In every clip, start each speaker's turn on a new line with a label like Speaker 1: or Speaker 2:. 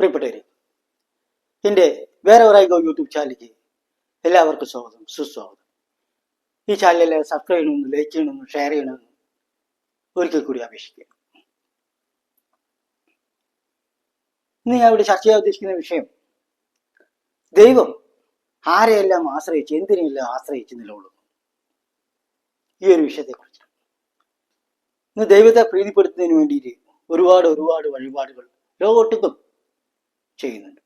Speaker 1: പ്രിയപ്പെട്ടവരെ എന്റെ വേറെ ഒരായിക്കോ യൂട്യൂബ് ചാനലിലേക്ക് എല്ലാവർക്കും സ്വാഗതം സുസ്വാഗതം. ഈ ചാനലിൽ സബ്സ്ക്രൈബ് ചെയ്യണമെന്ന് ലൈക്ക് ചെയ്യണമെന്ന് ഷെയർ ചെയ്യണമെന്ന് ഒരിക്കൽ കൂടി അപേക്ഷിക്കുക ഇന്ന് ഞാൻ ഇവിടെ ചർച്ച ചെയ്യാൻ ഉദ്ദേശിക്കുന്ന വിഷയം ദൈവം ആരെയെല്ലാം ആശ്രയിച്ച് എന്തിനെല്ലാം ആശ്രയിച്ച് നിലകൊള്ളുന്നു? ഈ ഒരു വിഷയത്തെക്കുറിച്ച്. ഇന്ന് ദൈവത്തെ പ്രീതിപ്പെടുത്തുന്നതിന് വേണ്ടിയിട്ട് ഒരുപാട് ഒരുപാട് വഴിപാടുകൾ ലോകൊട്ടുക്കും ചെയ്യുന്നുണ്ട്.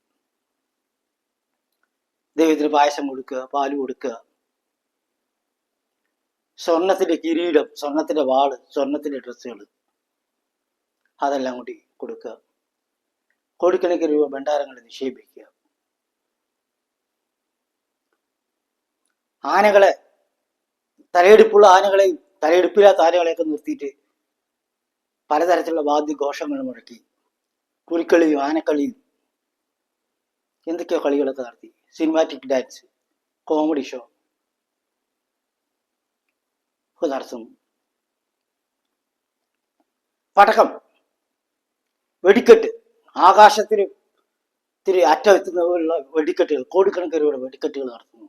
Speaker 1: ദൈവത്തിന് പായസം കൊടുക്കുക പാൽ കൊടുക്കുക. സ്വർണത്തിന്റെ കിരീടം സ്വർണത്തിന്റെ വാൾ സ്വർണത്തിന്റെ ഡ്രസ്സുകൾ അതെല്ലാം കൂടി കൊടുക്കുക. കോടിക്കണക്കിന് രൂപ ഭണ്ഡാരങ്ങൾ നിക്ഷേപിക്കുക. ആനകളെ തലയെടുപ്പുള്ള ആനകളെയും തലയെടുപ്പില്ലാത്ത ആനകളെയൊക്കെ നിർത്തിയിട്ട് പലതരത്തിലുള്ള വാദ്യഘോഷങ്ങൾ മുഴക്കി. പുലിക്കളിയും ആനക്കളിയും എന്തൊക്കെയോ കളികളൊക്കെ നടത്തി. സിനിമാറ്റിക് ഡാൻസ് കോമഡി ഷോ ഒക്കെ നടത്തുന്നു പടക്കം വെടിക്കെട്ട് ആകാശത്തിന് ഇത്തിരി അറ്റമെത്തുന്ന വെടിക്കെട്ടുകൾ കോടിക്കണക്കിന് രൂപയുടെ വെടിക്കെട്ടുകൾ നടത്തുന്നു.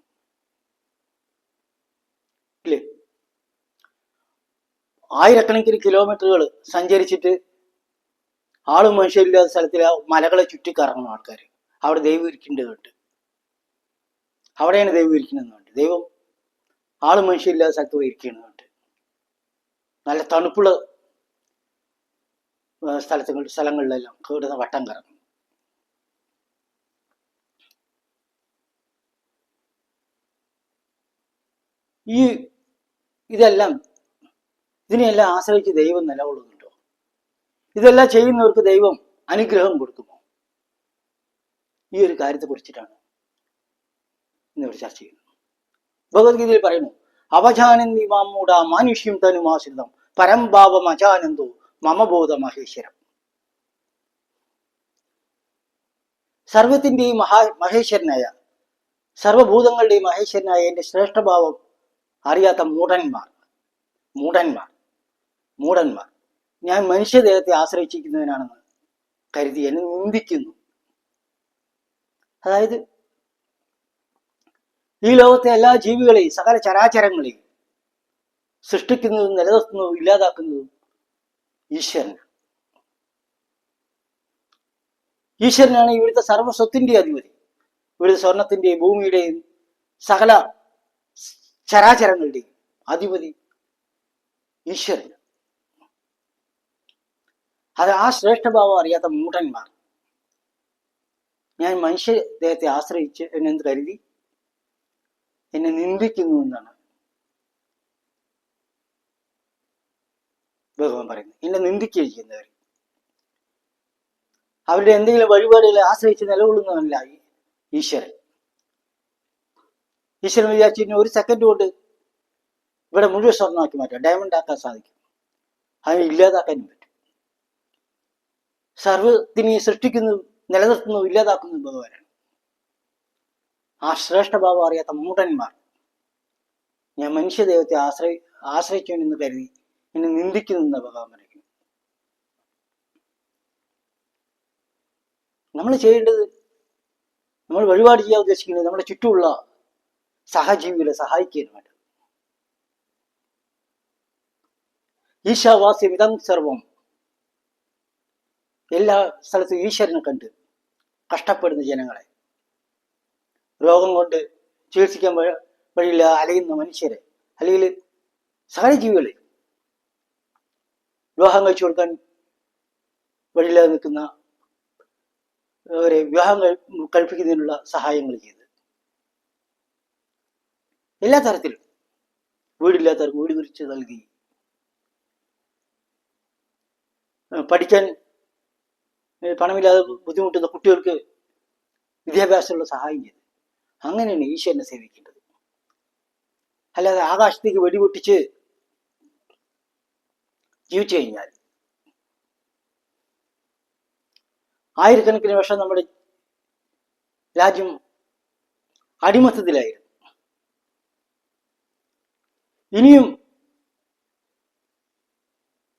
Speaker 1: ഇല്ലേ? ആയിരക്കണക്കിന് കിലോമീറ്ററുകൾ സഞ്ചരിച്ചിട്ട് ആളും മനുഷ്യരില്ലാത്ത സ്ഥലത്തിൽ മലകളെ ചുറ്റി കറങ്ങുന്ന ആൾക്കാർ അവിടെ ദൈവം ഇരിക്കേണ്ടതുണ്ട്. അവിടെയാണ് ദൈവം ഇരിക്കുന്നതുണ്ട്. ദൈവം ആൾ മനുഷ്യരില്ലാത്ത സ്ഥലത്ത് പോയി ഇരിക്കുന്നതുണ്ട് നല്ല തണുപ്പുള്ള സ്ഥലത്തുകൾ സ്ഥലങ്ങളിലെല്ലാം കേടുന്ന വട്ടം കറങ്ങും. ഈ ഇതെല്ലാം ഇതിനെയെല്ലാം ആശ്രയിച്ച് ദൈവം നിലകൊള്ളുന്നുണ്ടോ? ഇതെല്ലാം ചെയ്യുന്നവർക്ക് ദൈവം അനുഗ്രഹം കൊടുക്കുമോ? ഈ ഒരു കാര്യത്തെ കുറിച്ചിട്ടാണ് ഇന്നിവിടെ ചർച്ച ചെയ്യുന്നത്. ഭഗവത്ഗീതയിൽ പറയുന്നു അവജാനന്ദി മാമൂട മാനുഷ്യം തനുമാശ്രിതം പരംഭാവം അജാനന്ദോ മമബോധ മഹേശ്വരം. സർവത്തിന്റെയും മഹാ മഹേശ്വരനായ സർവഭൂതങ്ങളുടെയും മഹേശ്വരനായ എന്റെ ശ്രേഷ്ഠഭാവം അറിയാത്ത മൂഢന്മാർ മൂഢന്മാർ മൂഢന്മാർ. ഞാൻ മനുഷ്യദേഹത്തെ ആശ്രയിച്ചിരിക്കുന്നതിനാണെന്ന് കരുതി എന്നെ നിന്ദിക്കുന്നു. അതായത് ഈ ലോകത്തെ എല്ലാ ജീവികളെയും സകല ചരാചരങ്ങളെയും സൃഷ്ടിക്കുന്നതും നിലനിർത്തുന്നതും ഇല്ലാതാക്കുന്നതും ഈശ്വരനാണ്. ഈശ്വരനാണ് ഇവിടുത്തെ സർവസ്വത്തിന്റെ അധിപതി. ഇവിടുത്തെ സ്വർണത്തിന്റെയും ഭൂമിയുടെയും സകല ചരാചരങ്ങളുടെയും അധിപതി ഈശ്വരൻ അത് ആ ശ്രേഷ്ഠഭാവം അറിയാത്ത മൂഢന്മാർ ഞാൻ മനുഷ്യ ദേഹത്തെ ആശ്രയിച്ച് എന്നെ കരുതി? എന്നെ നിന്ദിക്കുന്നു എന്നാണ്. ഭഗവാൻ പറയുന്നത്. എന്നെ നിന്ദിക്കുക ചെയ്യുന്നവർ അവരുടെ എന്തെങ്കിലും വഴിപാടുകളെ ആശ്രയിച്ച് നിലകൊള്ളുന്നതല്ല ഈശ്വരൻ. ഈശ്വരൻ വിചാരിച്ചു ഒരു സെക്കൻഡ് കൊണ്ട് ഇവിടെ മുഴുവൻ സ്വർണമാക്കി മാറ്റാം. ഡയമണ്ട് ആക്കാൻ സാധിക്കും. അതിനെ ഇല്ലാതാക്കാനും പറ്റും. സർവത്തിനെ സൃഷ്ടിക്കുന്നതും നിലനിർത്തുന്നതും ഇല്ലാതാക്കുന്നതും ഭഗവാനാണ് ആ ശ്രേഷ്ഠഭാവം അറിയാത്ത മൂടന്മാർ ഞാൻ മനുഷ്യദൈവത്തെ ആശ്രയി ആശ്രയിക്കുമെന്ന് കരുതി എന്നെ നിന്ദിക്കുന്നു ഭഗവാൻ പറയുന്നു നമ്മൾ ചെയ്യേണ്ടത് നമ്മൾ വഴിപാട് ചെയ്യാൻ ഉദ്ദേശിക്കുന്നത് നമ്മുടെ ചുറ്റുമുള്ള സഹജീവികളെ സഹായിക്കുകയാണ് വേണ്ടത്. ഈശാവാസ്യം ഇതം സർവം. എല്ലാ സ്ഥലത്തും ഈശ്വരനെ കണ്ട് കഷ്ടപ്പെടുന്ന ജനങ്ങളെ. രോഗം കൊണ്ട് ചികിത്സിക്കാൻ വഴ- വഴിയില്ല അലയുന്ന മനുഷ്യരെ അല്ലെങ്കിൽ സഹജീവികളെ ജീവികളെ വിവാഹം കഴിച്ചു കൊടുക്കാൻ വഴിയില്ലാതെ നിൽക്കുന്ന അവരെ വിവാഹം കഴി- കഴിപ്പിക്കുന്നതിനുള്ള സഹായങ്ങൾ ചെയ്ത്. എല്ലാ തരത്തിലും വീടില്ലാത്തവർക്ക് വീട് കുറിച്ച് നൽകി. പഠിക്കാൻ പണമില്ലാതെ ബുദ്ധിമുട്ടുന്ന കുട്ടികൾക്ക് വിദ്യാഭ്യാസമുള്ള സഹായം ചെയ്തു. അങ്ങനെയാണ് ഈശ്വരനെ സേവിക്കേണ്ടത്. അല്ലാതെ ആകാശത്തേക്ക് വെടിപൊട്ടിച്ച് ജീവിച്ചു കഴിഞ്ഞാൽ ആയിരക്കണക്കിന് വർഷം നമ്മുടെ രാജ്യം അടിമത്തത്തിലായിരുന്നു. ഇനിയും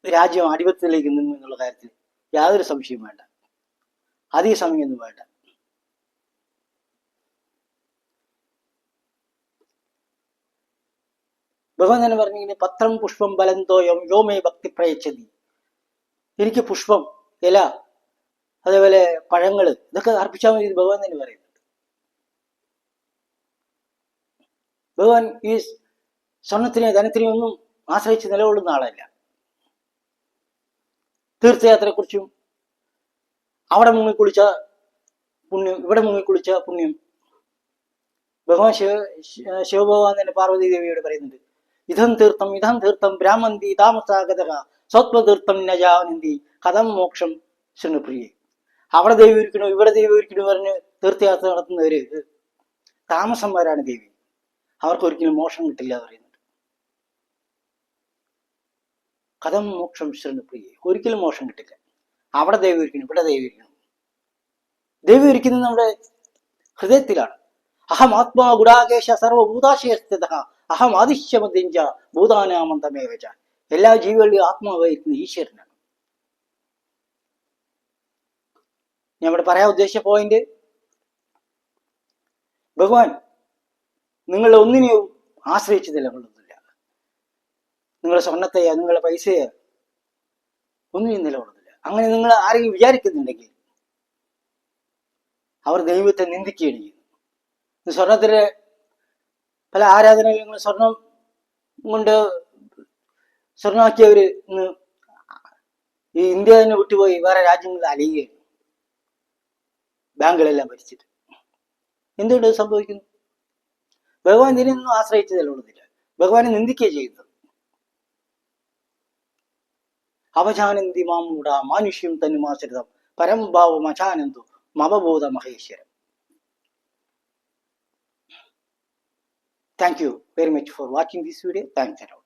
Speaker 1: രാജ്യം അടിമത്തത്തിലേക്ക് നിന്നു എന്നുള്ള കാര്യത്തിൽ യാതൊരു സംശയവും വേണ്ട. അധിക സമയമൊന്നും വേണ്ട. ഭഗവാൻ തന്നെ പറഞ്ഞിങ്ങനെ പത്രം പുഷ്പം ബലന്തോയം യോമേ ഭക്തി പ്രയച്ചതി. എനിക്ക് പുഷ്പം ഇല അതേപോലെ പഴങ്ങൾ ഇതൊക്കെ അർപ്പിച്ചാൽ മതി ഭഗവാൻ തന്നെ പറയുന്നുണ്ട്. ഭഗവാൻ ഈ സ്വർണത്തിനെ ധനത്തിനെ ഒന്നും ആശ്രയിച്ച് നിലകൊള്ളുന്ന ആളല്ല. തീർത്ഥയാത്രയെക്കുറിച്ചും അവിടെ മുങ്ങിക്കുളിച്ച പുണ്യം ഇവിടെ മുങ്ങിക്കുളിച്ച പുണ്യം ഭഗവാൻ ശിവ- ശിവഭഗവാൻ തന്നെ പാർവതി ദേവിയോട് പറയുന്നുണ്ട്. ഇതം തീർത്ഥം ഇതം തീർത്ഥം ബ്രാഹ്മന്തി താമസാഗത സ്വത്വതീർത്ഥം നജാനന്തി കഥം മോക്ഷം ശൃണുപ്രിയെ. അവിടെ ദൈവം ഒരുക്കണു ഇവിടെ ദൈവം ഒരുക്കണു പറഞ്ഞ് തീർത്ഥയാത്ര നടത്തുന്നവര് താമസന്മാരാണ് ദേവി. അവർക്ക് ഒരിക്കലും മോക്ഷം കിട്ടില്ല പറയുന്നുണ്ട്. കഥം മോക്ഷം ശൃണുപ്രിയെ. ഒരിക്കലും മോക്ഷം കിട്ടില്ല. അവിടെ ദൈവം ഒരുക്കണു ഇവിടെ ദൈവം ഒരുക്കണു ദൈവം ഒരിക്കുന്നത് നമ്മുടെ ഹൃദയത്തിലാണ്. അഹം ആത്മാ ഗുഡാകേശ സർവഭൂതാശയസ്ഥിത അഹം ആദിശ്യമദ്യഞ്ച ഭൂതാനാമന്തമേവച എല്ലാ ജീവികളുടെയും ആത്മാവായിരിക്കുന്ന ഈശ്വരനാണ്. ഞാൻ ഇവിടെ പറയാൻ ഉദ്ദേശിച്ച പോയിന്റ് ഭഗവാൻ നിങ്ങളെ ഒന്നിനെയും ആശ്രയിച്ച് നിലകൊള്ളുന്നില്ല നിങ്ങളെ സ്വർണത്തെയോ നിങ്ങളെ പൈസയോ ഒന്നിനും നിലകൊള്ളുന്നില്ല. അങ്ങനെ നിങ്ങൾ ആരെങ്കിലും വിചാരിക്കുന്നുണ്ടെങ്കിൽ അവർ ദൈവത്തെ നിന്ദിക്കുകയാണ് ചെയ്യുന്നത്. സ്വർണത്തിന്റെ സ്വർണത്തിന് പല ആരാധനാലയങ്ങൾ സ്വർണം കൊണ്ട് സ്വർണമാക്കിയവര് ഇന്ന് ഈ ഇന്ത്യ തന്നെ വിട്ടുപോയി വേറെ രാജ്യങ്ങളിൽ അലിയുകയാണ്. ബാങ്കുകളെല്ലാം ഭരിച്ചിട്ട്. എന്തുകൊണ്ട് സംഭവിക്കുന്നു? ഭഗവാൻ ഇതിനൊന്നും ആശ്രയിച്ച് നിലകൊള്ളുന്നില്ല ഭഗവാനെ നിന്ദിക്കുക ചെയ്യുന്നത്. അവജാനന്തി മാമൂട മാനുഷ്യം തന്നുമാശ്രിതം പരംഭാവം അചാനന്ദു മമബോധ Maheshwaram. Thank you very much for watching this video. Thanks a lot.